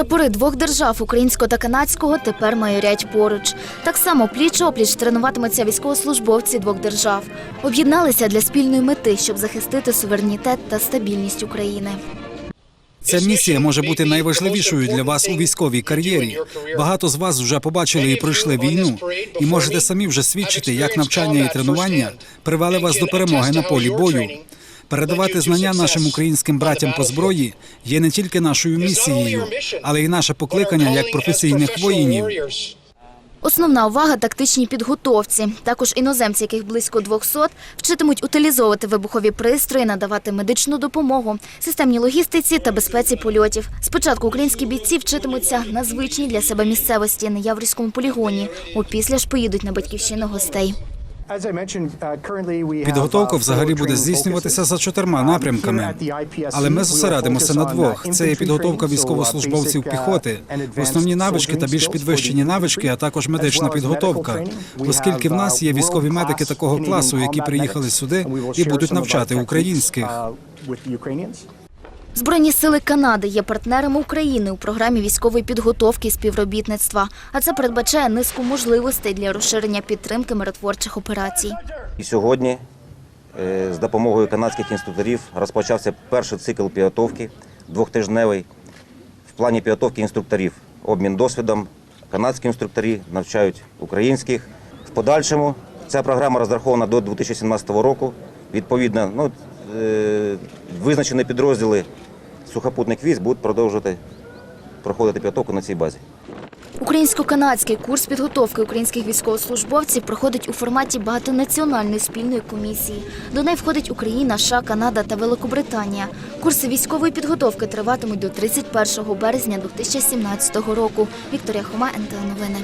Прапори двох держав українського та канадського тепер майорять поруч. Так само пліч опліч тренуватимуться військовослужбовці двох держав. Об'єдналися для спільної мети, щоб захистити суверенітет та стабільність України. Ця місія може бути найважливішою для вас у військовій кар'єрі. Багато з вас вже побачили і пройшли війну, і можете самі вже свідчити, як навчання і тренування привели вас до перемоги на полі бою. Передавати знання нашим українським братям по зброї є не тільки нашою місією, але й наше покликання як професійних воїнів. Основна увага тактичній підготовці. Також іноземці, яких близько 200, вчитимуть утилізовувати вибухові пристрої, надавати медичну допомогу, системній логістиці та безпеці польотів. Спочатку українські бійці вчитимуться на звичній для себе місцевості на Яврівському полігоні. Опісля ж поїдуть на батьківщину гостей. Підготовка взагалі буде здійснюватися за чотирма напрямками. Але ми зосередимося на двох: це є підготовка військовослужбовців піхоти, основні навички та більш підвищені навички, а також медична підготовка, оскільки в нас є військові медики такого класу, які приїхали сюди і будуть навчати українських. Збройні сили Канади є партнерами України у програмі військової підготовки і співробітництва. А це передбачає низку можливостей для розширення підтримки миротворчих операцій. І сьогодні е, з допомогою канадських інструкторів розпочався перший цикл підготовки двохтижневий. В плані підготовки інструкторів обмін досвідом. Канадські інструкторі навчають українських. В подальшому ця програма розрахована до 2017 року. Відповідно, ну, визначені підрозділи сухопутних військ будуть продовжувати проходити підготовку на цій базі. Українсько-канадський курс підготовки українських військовослужбовців проходить у форматі багатонаціональної спільної комісії. До неї входить Україна, США, Канада та Великобританія. Курси військової підготовки триватимуть до 31 березня 2017 року. Вікторія Хома, НТ Новини.